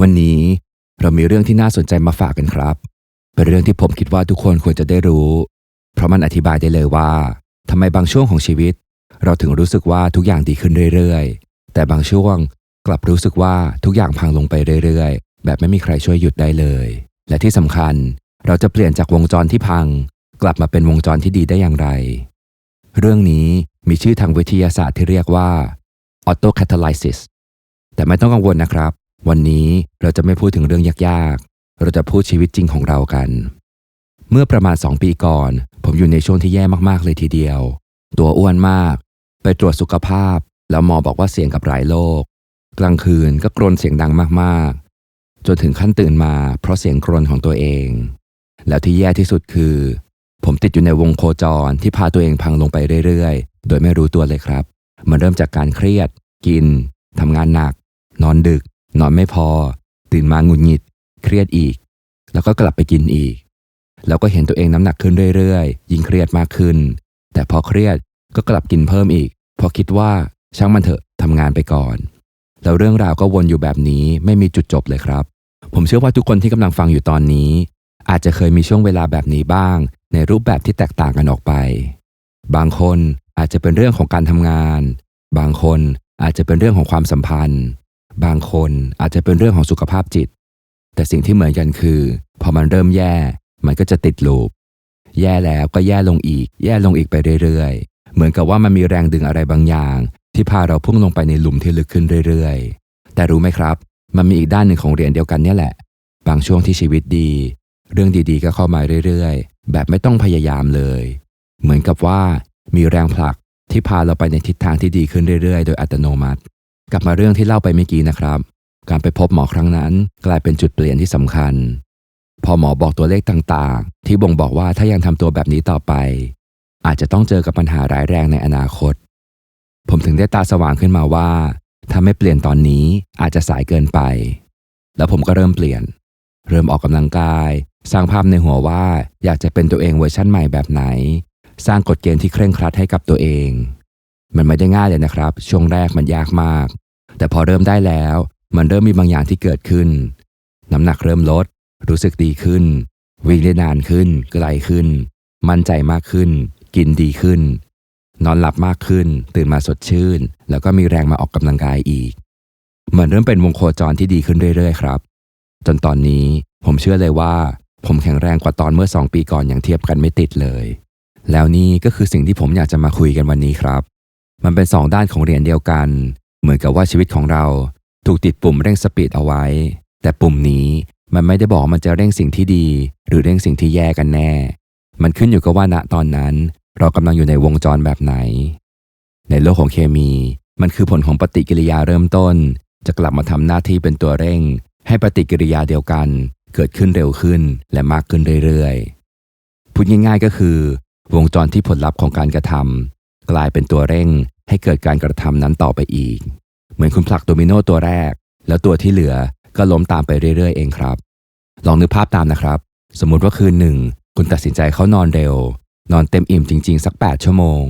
วันนี้เรามีเรื่องที่น่าสนใจมาฝากกันครับ เป็นเรื่องที่ผมคิดว่าทุกคนควรจะได้รู้ เพราะมันอธิบายได้เลยว่าทำไมบางช่วงของชีวิต เราถึงรู้สึกว่าทุกอย่างดีขึ้นเรื่อยๆ แต่บางช่วงกลับรู้สึกว่าทุกอย่างพังลงไปเรื่อยๆ แบบไม่มีใครช่วยหยุดได้เลย และที่สำคัญเราจะเปลี่ยนจากวงจรที่พัง กลับมาเป็นวงจรที่ดีได้อย่างไร เรื่องนี้มีชื่อทางวิทยาศาสตร์ที่เรียกว่า autocatalysis แต่ไม่ต้องกังวลนะครับ วันนี้เราจะไม่พูดถึงเรื่องยากๆ เราจะพูดชีวิตจริงของเรากัน เมื่อประมาณ 2 ปีก่อน ผมอยู่ในช่วงที่แย่มากๆเลยทีเดียว ตัวอ้วนมาก ไปตรวจสุขภาพ แล้วหมอบอกว่าเสี่ยงกับหลายโรคกลางคืนก็กรนเสียงดังมากๆ จนถึงขั้นตื่นมาเพราะเสียงกรนของตัวเอง แล้วที่แย่ที่สุดคือ ผมติดอยู่ในวงโคจรที่พาตัวเองพังลงไปเรื่อยๆ โดยไม่รู้ตัวเลยครับ มันเริ่มจากการเครียด กินทำงานหนัก นอนดึก นอนไม่พอ ตื่นมาหงุดหงิด เครียดอีก แล้วก็กลับไปกินอีก แล้วก็เห็นตัวเองน้ำหนักขึ้นเรื่อยๆ ยิ่งเครียดมากขึ้น แต่พอเครียดก็กลับกินเพิ่มอีกพราะคิดว่าช่างมันเถอะทำงานไปก่อน แล้วเรื่องราวก็วนอยู่แบบนี้ไม่มีจุดจบเลยครับ ผมเชื่อว่าทุกคนที่กำลังฟังอยู่ตอนนี้ อาจจะเคยมีช่วงเวลาแบบนี้บ้าง ในรูปแบบที่แตกต่างกันออกไป บางคนอาจจะเป็นเรื่องของการทำงาน บางคนอาจจะเป็นเรื่องของความสัมพันธ์ บางคนอาจจะเป็นเรื่องของสุขภาพจิต แต่สิ่งที่เหมือนกันคือ พอมันเริ่มแย่ มันก็จะติดลูป แย่แล้วก็แย่ลงอีก แย่ลงอีกไปเรื่อยๆ เหมือนกับว่ามันมีแรงดึงอะไรบางอย่าง ที่พาเราพุ่งลงไปในหลุมที่ลึกขึ้นเรื่อยๆ แต่รู้ไหมครับ มันมีอีกด้านหนึ่งของเหรียญเดียวกันเนี่ยแหละ บางช่วงที่ชีวิตดี เรื่องดีๆ ก็เข้ามาเรื่อยๆ แบบไม่ต้องพยายามเลย เหมือนกับว่ามีแรงผลักที่พาเราไปในทิศทางที่ดีขึ้นเรื่อยๆ โดยอัตโนมัติ กลับมาเรื่องที่เล่าไปเมื่อกี้นะครับ การไปพบหมอครั้งนั้นกลายเป็นจุดเปลี่ยนที่สำคัญ พอหมอบอกตัวเลขต่างๆ ที่บ่งบอกว่าถ้ายังทำตัวแบบนี้ต่อไป อาจจะต้องเจอกับปัญหาร้ายแรงในอนาคต ผมถึงได้ตาสว่างขึ้นมาว่า ถ้าไม่เปลี่ยนตอนนี้อาจจะสายเกินไป แล้วผมก็เริ่มเปลี่ยน เริ่มออกกำลังกาย สร้างภาพในหัวว่าอยากจะเป็นตัวเองเวอร์ชั่นใหม่แบบไหน สร้างกฎเกณฑ์ที่เคร่งครัดให้กับตัวเองมันไม่ได้ง่ายเลยนะครับ ช่วงแรกมันยากมาก แต่พอเริ่มได้แล้ว มันเริ่มมีบางอย่างที่เกิดขึ้น น้ำหนักเริ่มลด รู้สึกดีขึ้น วิ่งได้นานขึ้น ไกลขึ้น มั่นใจมากขึ้น กินดีขึ้น นอนหลับมากขึ้น ตื่นมาสดชื่น แล้วก็มีแรงมาออกกำลังกายอีก มันเริ่มเป็นวงโคจรที่ดีขึ้นเรื่อยๆครับ จนตอนนี้ผมเชื่อเลยว่า ผมแข็งแรงกว่าตอนเมื่อสองปีก่อนอย่างเทียบกันไม่ติดเลย แล้วนี่ก็คือสิ่งที่ผมอยากจะมาคุยกันวันนี้ครับ มันเป็นสองด้านของเหรียญเดียวกัน เหมือนกับว่าชีวิตของเราถูกติดปุ่มเร่งสปีดเอาไว้ แต่ปุ่มนี้มันไม่ได้บอกมันจะเร่งสิ่งที่ดี หรือเร่งสิ่งที่แย่กันแน่ มันขึ้นอยู่กับว่าณตอนนั้น เรากำลังอยู่ในวงจรแบบไหน ในโลกของเคมี มันคือผลของปฏิกิริยาเริ่มต้น จะกลับมาทำหน้าที่เป็นตัวเร่ง ให้ปฏิกิริยาเดียวกัน เกิดขึ้นเร็วขึ้นและมากขึ้นเรื่อยๆพูดง่ายๆก็คือ วงจรที่ผลลัพธ์ของการกระทำกลายเป็นตัวเร่ง ให้เกิดการกระทำนั้นต่อไปอีก เหมือนคุณผลักโดมิโนตัวแรก แล้วตัวที่เหลือก็ล้มตามไปเรื่อยๆ เองครับ ลองนึกภาพตามนะครับ สมมุติว่าคืนหนึ่ง คุณตัดสินใจเข้านอนเร็ว นอนเต็มอิ่มจริง ๆ สัก 8 ชั่วโมง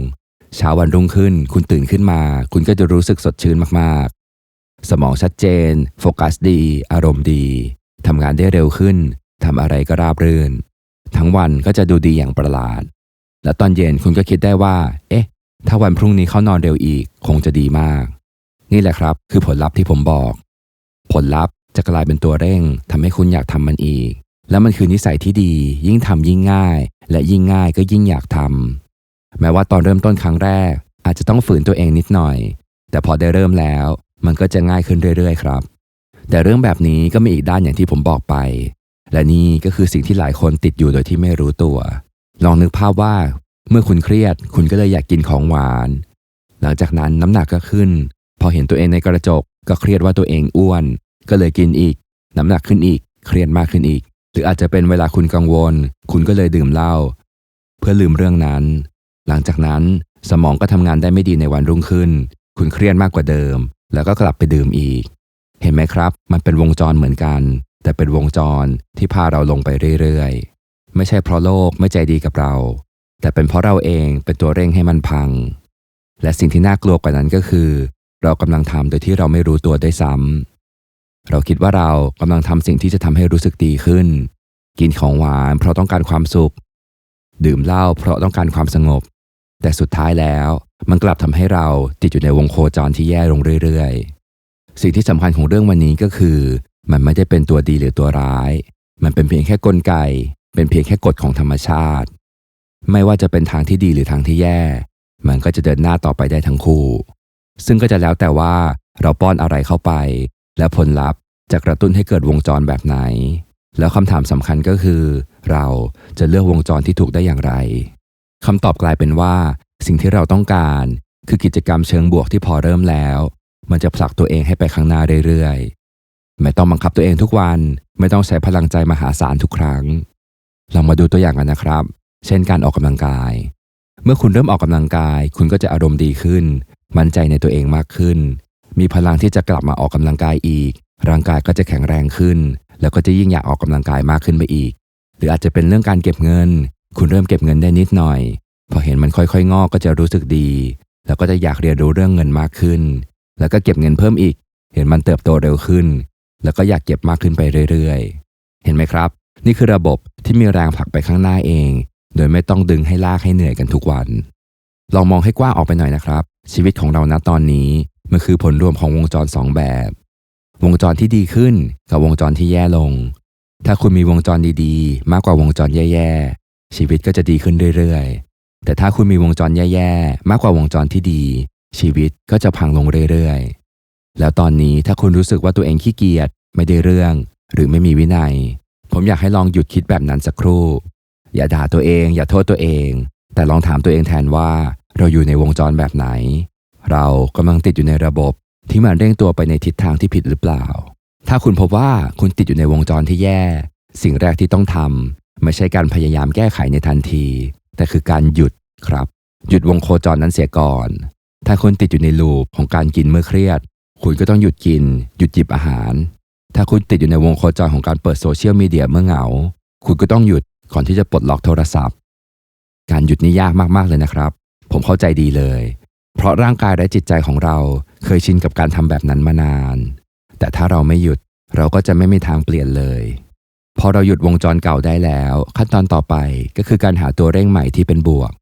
เช้าวันรุ่งขึ้น คุณตื่นขึ้นมา คุณก็จะรู้สึกสดชื่นมากๆ สมองชัดเจน โฟกัสดี อารมณ์ดีทำงานได้เร็วขึ้นทำอะไรก็ราบรื่น ทั้งวันก็จะดูดีอย่างประหลาด และตอนเย็นคุณก็คิดได้ว่า เอ๊ะ ถ้าวันพรุ่งนี้เข้านอนเร็วอีกคงจะดีมาก นี่แหละครับ คือผลลัพธ์ที่ผมบอก ผลลัพธ์จะกลายเป็นตัวเร่งทำให้คุณอยากทำมันอีก แล้วมันคือนิสัยที่ดี ยิ่งทำยิ่งง่าย และยิ่งง่ายก็ยิ่งอยากทำแม้ว่าตอนเริ่มต้นครั้งแรก อาจจะต้องฝืนตัวเองนิดหน่อย แต่พอได้เริ่มแล้ว มันก็จะง่ายขึ้นเรื่อยๆ ครับ แต่เรื่องแบบนี้ก็มีอีกด้านอย่างที่ผมบอกไป และนี่ก็คือสิ่งที่หลายคนติดอยู่โดยที่ไม่รู้ตัว ลองนึกภาพว่า เมื่อคุณเครียดคุณก็เลยอยากกินของหวาน หลังจากนั้นน้ำหนักก็ขึ้น พอเห็นตัวเองในกระจกก็เครียดว่าตัวเองอ้วน ก็เลยกินอีก น้ำหนักขึ้นอีก เครียดมากขึ้นอีก หรืออาจจะเป็นเวลาคุณกังวล คุณก็เลยดื่มเหล้าเพื่อลืมเรื่องนั้น หลังจากนั้นสมองก็ทำงานได้ไม่ดีในวันรุ่งขึ้น คุณเครียดมากกว่าเดิม แล้วก็กลับไปดื่มอีก เห็นไหมครับ มันเป็นวงจรเหมือนกัน แต่เป็นวงจรที่พาเราลงไปเรื่อยๆ ไม่ใช่เพราะโลกไม่ใจดีกับเรา แต่เป็นเพราะเราเองเป็นตัวเร่งให้มันพัง และสิ่งที่น่ากลัวกว่านั้นก็คือ เรากำลังทำโดยที่เราไม่รู้ตัวได้วยซ้เราคิดว่าเรากำลังทำสิ่งที่จะทำให้รู้สึกดีขึ้น กินของหวานเพราะต้องการความสุข ดื่มเหล้าเพราะต้องการความสงบ แต่สุดท้ายแล้วมันกลับทำให้เราติดอยู่ในวงโคจรที่แย่ลงเรื่อยๆ สิ่งที่สำคัญของเรื่องวันนี้ก็คือ มันไม่ได้เป็นตัวดีหรือตัวร้าย มันเป็นเพียงแค่กลไก เป็นเพียงแค่กฎของธรรมชาติ ไม่ว่าจะเป็นทางที่ดีหรือทางที่แย่ มันก็จะเดินหน้าต่อไปได้ทั้งคู่ ซึ่งก็จะแล้วแต่ว่าเราป้อนอะไรเข้าไป และผลลัพธ์จะกระตุ้นให้เกิดวงจรแบบไหน แล้วคำถามสำคัญก็คือ เราจะเลือกวงจรที่ถูกได้อย่างไรคำตอบกลายเป็นว่า สิ่งที่เราต้องการ คือกิจกรรมเชิงบวกที่พอเริ่มแล้ว มันจะผลักตัวเองให้ไปข้างหน้าเรื่อยๆ ไม่ต้องบังคับตัวเองทุกวัน ไม่ต้องใช้พลังใจมหาศาลทุกครั้งลองมาดูตัวอย่างกันนะครับ เช่นการออกกำลังกาย เมื่อคุณเริ่มออกกำลังกาย คุณก็จะอารมณ์ดีขึ้น มั่นใจในตัวเองมากขึ้น มีพลังที่จะกลับมาออกกำลังกายอีก ร่างกายก็จะแข็งแรงขึ้น แล้วก็จะยิ่งอยากออกกำลังกายมากขึ้นไปอีก หรืออาจจะเป็นเรื่องการเก็บเงิน คุณเริ่มเก็บเงินได้นิดหน่อย พอเห็นมันค่อยๆ งอกก็จะรู้สึกดี แล้วก็จะอยากเรียนรู้เรื่องเงินมากขึ้น แล้วก็เก็บเงินเพิ่มอีก เห็นมันเติบโตเร็วขึ้น แล้วก็อยากเก็บมากขึ้นไปเรื่อยๆ เห็นไหมครับ นี่คือระบบที่มีแรงผลักไปข้างหน้าเอง โดยไม่ต้องดึงให้ลากให้เหนื่อยกันทุกวัน ลองมองให้กว้างออกไปหน่อยนะครับ ชีวิตของเราณตอนนี้มันคือผลรวมของวงจรสองแบบ วงจรที่ดีขึ้นกับวงจรที่แย่ลง ถ้าคุณมีวงจรดีๆ มากกว่าวงจรแย่ๆ ชีวิตก็จะดีขึ้นเรื่อยๆ แต่ถ้าคุณมีวงจรแย่ๆ มากกว่าวงจรที่ดี ชีวิตก็จะพังลงเรื่อยๆ แล้วตอนนี้ถ้าคุณรู้สึกว่าตัวเองขี้เกียจไม่ได้เรื่อง หรือไม่มีวินัย ผมอยากให้ลองหยุดคิดแบบนั้นสักครู่ อย่าด่าตัวเอง อย่าโทษตัวเอง แต่ลองถามตัวเองแทนว่าเราอยู่ในวงจรแบบไหน เรากำลังติดอยู่ในระบบที่มันเร่งตัวไปในทิศทางที่ผิดหรือเปล่า ถ้าคุณพบว่าคุณติดอยู่ในวงจรที่แย่ สิ่งแรกที่ต้องทำไม่ใช่การพยายามแก้ไขในทันที แต่คือการหยุดครับ หยุดวงโคจรนั้นเสียก่อน ถ้าคุณติดอยู่ในลูปของการกินเมื่อเครียด คุณก็ต้องหยุดกิน หยุดจิบอาหาร ถ้าคุณติดอยู่ในวงโคจรของการเปิดโซเชียลมีเดียเมื่อเหงา คุณก็ต้องหยุด ก่อนที่จะปลดล็อกโทรศัพท์ การหยุดนี่ยากมากๆเลยนะครับ ผมเข้าใจดีเลย เพราะร่างกายและจิตใจของเราเคยชินกับการทำแบบนั้นมานาน แต่ถ้าเราไม่หยุดเราก็จะไม่มีทางเปลี่ยนเลยพอเราหยุดวงจรเก่าได้แล้ว ขั้นตอนต่อไปก็คือการหาตัวเร่งใหม่ที่เป็นบวก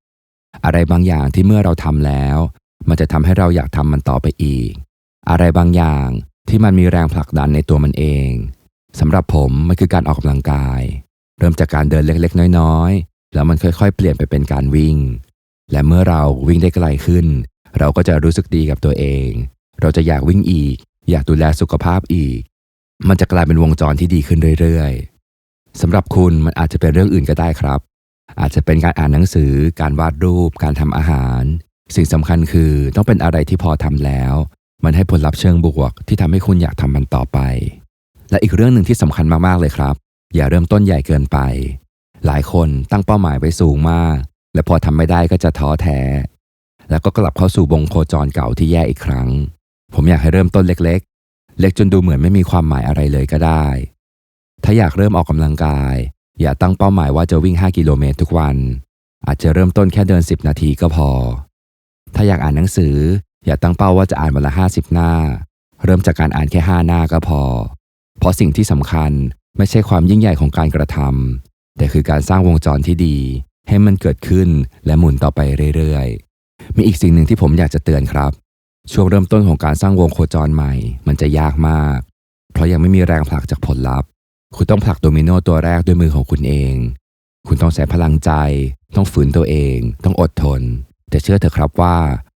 อะไรบางอย่างที่เมื่อเราทำแล้ว มันจะทำให้เราอยากทำมันต่อไปอีก อะไรบางอย่างที่มันมีแรงผลักดันในตัวมันเองสำหรับผมมันคือการออกกำลังกาย เริ่มจากการเดินเล็กๆ น้อยๆ แล้วมันค่อยๆ เปลี่ยนไปเป็นการวิ่ง และเมื่อเราวิ่งได้ไกลขึ้น เราก็จะรู้สึกดีกับตัวเอง เราจะอยากวิ่งอีก อยากดูแลสุขภาพอีก มันจะกลายเป็นวงจรที่ดีขึ้นเรื่อยๆสำหรับคุณมันอาจจะเป็นเรื่องอื่นก็ได้ครับ อาจจะเป็นการอ่านหนังสือ การวาดรูป การทำอาหาร สิ่งสำคัญคือต้องเป็นอะไรที่พอทำแล้ว มันให้ผลลัพธ์เชิงบวกที่ทำให้คุณอยากทำมันต่อไป และอีกเรื่องหนึ่งที่สำคัญมากๆเลยครับ อย่าเริ่มต้นใหญ่เกินไป หลายคนตั้งเป้าหมายไว้สูงมาก และพอทำไม่ได้ก็จะท้อแท้ แล้วก็กลับเข้าสู่วงโคจรเก่าที่แย่อีกครั้ง ผมอยากให้เริ่มต้นเล็ก ๆ เล็กจนดูเหมือนไม่มีความหมายอะไรเลยก็ได้ ถ้าอยากเริ่มออกกำลังกาย อย่าตั้งเป้าหมายว่าจะวิ่ง 5 กิโลเมตรทุกวัน อาจจะเริ่มต้นแค่เดิน 10 นาทีก็พอ ถ้าอยากอ่านหนังสือ อย่าตั้งเป้าว่าจะอ่านวันละ 50 หน้า เริ่มจากการอ่านแค่ 5 หน้าก็พอ เพราะสิ่งที่สำคัญ ไม่ใช่ความยิ่งใหญ่ของการกระทำแต่คือการสร้างวงจรที่ดี ให้มันเกิดขึ้นและหมุนต่อไปเรื่อยๆ มีอีกสิ่งหนึ่งที่ผมอยากจะเตือนครับ ช่วงเริ่มต้นของการสร้างวงโคจรใหม่ มันจะยากมาก เพราะยังไม่มีแรงผลักจากผลลัพธ์ คุณต้องผลักโดมิโนตัวแรกด้วยมือของคุณเอง คุณต้องใช้พลังใจ ต้องฝืนตัวเอง ต้องอดทน แต่เชื่อเถอะครับว่า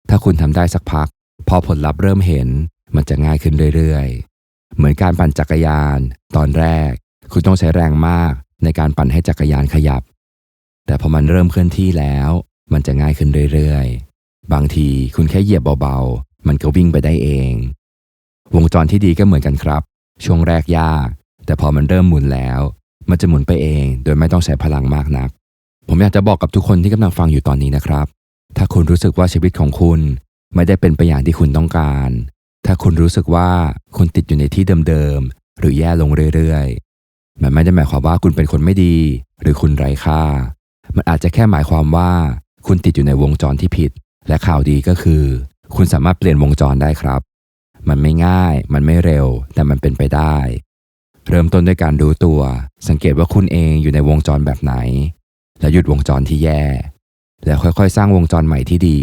ถ้าคุณทำได้สักพัก พอผลลัพธ์เริ่มเห็น มันจะง่ายขึ้นเรื่อยๆ เหมือนการปั่นจักรยาน ตอนแรก คุณต้องใช้แรงมากในการปั่นให้จักรยานขยับ แต่พอมันเริ่มเคลื่อนที่แล้ว มันจะง่ายขึ้นเรื่อยๆ บางทีคุณแค่เหยียบเบาๆ มันก็วิ่งไปได้เอง วงจรที่ดีก็เหมือนกันครับ ช่วงแรกยาก แต่พอมันเริ่มหมุนแล้ว มันจะหมุนไปเอง โดยไม่ต้องใช้พลังมากนัก ผมอยากจะบอกกับทุกคนที่กำลังฟังอยู่ตอนนี้นะครับ ถ้าคุณรู้สึกว่าชีวิตของคุณไม่ได้เป็นไปอย่างที่คุณต้องการ ถ้าคุณรู้สึกว่าคุณติดอยู่ในที่เดิมๆ หรือแย่ลงเรื่อยๆ มันไม่ได้หมายความว่าคุณเป็นคนไม่ดี หรือคุณไร้ค่า มันอาจจะแค่หมายความว่า คุณติดอยู่ในวงจรที่ผิด และข่าวดีก็คือ คุณสามารถเปลี่ยนวงจรได้ครับ มันไม่ง่าย มันไม่เร็ว แต่มันเป็นไปได้ เริ่มต้นด้วยการรู้ตัว สังเกตว่าคุณเองอยู่ในวงจรแบบไหน แล้วหยุดวงจรที่แย่ แล้วค่อยๆ สร้างวงจรใหม่ที่ดี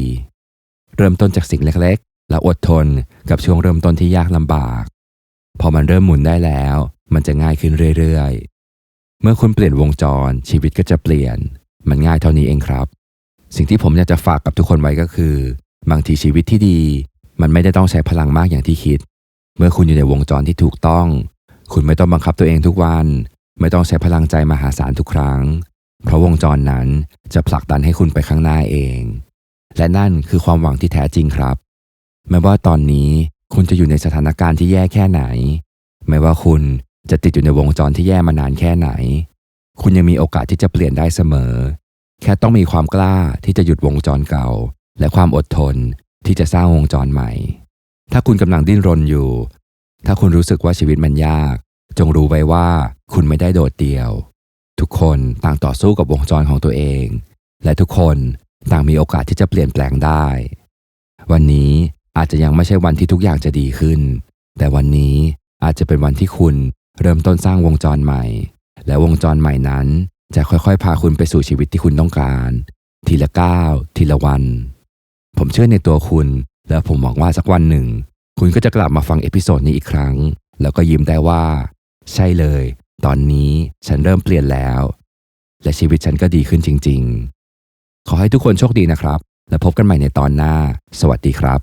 เริ่มต้นจากสิ่งเล็กๆ แล้วอดทนกับช่วงเริ่มต้นที่ยากลำบาก พอมันเริ่มหมุนได้แล้ว มันจะง่ายขึ้นเรื่อยๆ เมื่อคุณเปลี่ยนวงจรชีวิตก็จะเปลี่ยน มันง่ายเท่านี้เองครับ สิ่งที่ผมอยากจะฝากกับทุกคนไว้ก็คือ บางทีชีวิตที่ดี มันไม่ได้ต้องใช้พลังมากอย่างที่คิด เมื่อคุณอยู่ในวงจรที่ถูกต้อง คุณไม่ต้องบังคับตัวเองทุกวัน ไม่ต้องใช้พลังใจมหาศาลทุกครั้ง เพราะวงจรนั้นจะผลักดันให้คุณไปข้างหน้าเอง และนั่นคือความหวังที่แท้จริงครับไม่ว่าตอนนี้คุณจะอยู่ในสถานการณ์ที่แย่แค่ไหน ไม่ว่าคุณ จะติดอยู่ในวงจรที่แย่มานานแค่ไหน คุณยังมีโอกาสที่จะเปลี่ยนได้เสมอ แค่ต้องมีความกล้าที่จะหยุดวงจรเก่า และความอดทนที่จะสร้างวงจรใหม่ ถ้าคุณกำลังดิ้นรนอยู่ ถ้าคุณรู้สึกว่าชีวิตมันยาก จงรู้ไว้ว่าคุณไม่ได้โดดเดี่ยว ทุกคนต่างต่อสู้กับวงจรของตัวเอง และทุกคนต่างมีโอกาสที่จะเปลี่ยนแปลงได้ วันนี้อาจจะยังไม่ใช่วันที่ทุกอย่างจะดีขึ้น แต่วันนี้อาจจะเป็นวันที่คุณ เริ่มต้นสร้างวงจรใหม่ และวงจรใหม่นั้น จะค่อยๆ พาคุณไปสู่ชีวิตที่คุณต้องการ ทีละก้าวทีละวัน ผมเชื่อในตัวคุณ และผมหวังว่าสักวันหนึ่ง คุณก็จะกลับมาฟังเอพิโซดนี้อีกครั้ง แล้วก็ยิ้มได้ว่า ใช่เลย ตอนนี้ฉันเริ่มเปลี่ยนแล้ว และชีวิตฉันก็ดีขึ้นจริง ๆ ขอให้ทุกคนโชคดีนะครับ และพบกันใหม่ในตอนหน้า สวัสดีครับ